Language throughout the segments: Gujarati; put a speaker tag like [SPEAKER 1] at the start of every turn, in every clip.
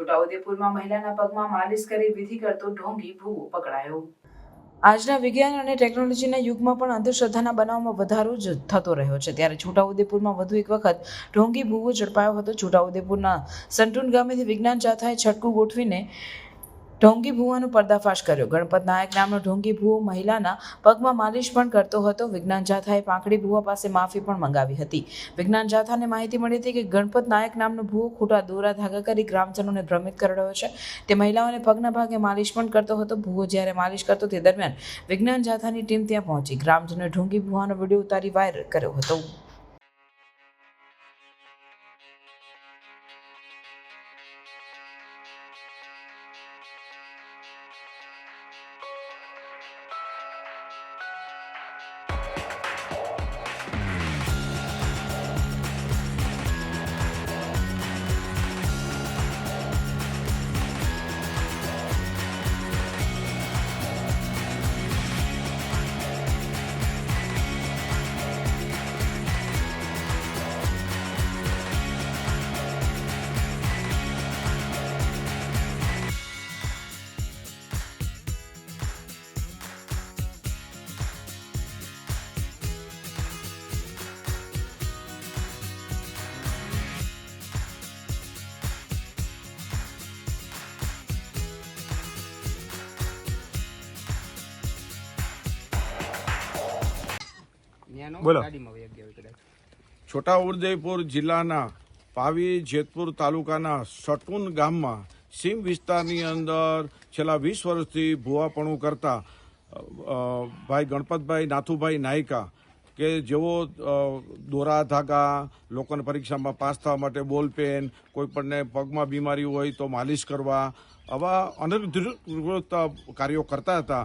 [SPEAKER 1] છોટાઉદેપુરમાં મહિલાના પગમાં માલિશ કરી વિધિ કરતો ઢોંગી ભૂવો પકડાયો. આજના વિજ્ઞાન અને ટેકનોલોજીના યુગમાં પણ અંધશ્રદ્ધાના બનાવમાં વધારો જ થતો રહ્યો છે. ત્યારે છોટાઉદેપુરમાં વધુ એક વખત ઢોંગી ભૂવો ઝડપાયો હતો. છોટાઉદેપુરના સંટુન ગામેથી વિજ્ઞાન જાથાએ છટકું ગોઠવીને ઢોંગી ભૂવાનો પર્દાફાશ કર્યો. ગણપત નાયક નામનો ઢોંગી ભૂવો મહિલાના પગમાં માલિશ પણ કરતો હતો. વિજ્ઞાન જાથાએ પાંખડી ભૂવા પાસે માફી પણ મંગાવી હતી. વિજ્ઞાન જાથાને માહિતી મળી હતી કે ગણપત નાયક નામનો ભૂવો ખોટા દોરા ધાગા કરી ગ્રામજનોને ભ્રમિત કરડ્યો છે. તે મહિલાઓને પગના ભાગે માલિશ પણ કરતો હતો. ભૂવો જ્યારે માલિશ કરતો તે દરમિયાન વિજ્ઞાન જાથાની ટીમ ત્યાં પહોંચી. ગ્રામજનોએ ઢોંગી ભૂવાનો વીડિયો ઉતારી વાયરલ કર્યો હતો.
[SPEAKER 2] બોલો.
[SPEAKER 3] કદાચ
[SPEAKER 2] છોટાઉદેપુર જિલ્લાના પાવી જેતપુર તાલુકાના સટુન ગામમાં સીમ વિસ્તારની અંદર છેલ્લા વીસ વર્ષથી ભૂવાપણું કરતા ભાઈ ગણપતભાઈ નાથુભાઈ નાયકા કે જેઓ દોરા ધાગા લોકોને પરીક્ષામાં પાસ થવા માટે બોલપેન કોઈપણને પગમાં બીમારી હોય તો માલિશ કરવા આવા અનધિકૃત કાર્યો કરતા હતા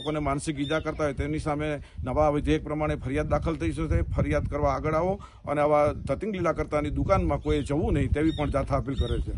[SPEAKER 2] લોકોને માનસિક ઈજા કરતા હોય તેની સામે નવા વિધેયક પ્રમાણે ફરિયાદ દાખલ થઈ જશે ફરિયાદ કરવા આગળ આવો અને આવા તતિંગ લીલા કરતાની દુકાનમાં કોઈ જવું નહીં તેવી પણ જાથા અપીલ કરે છે.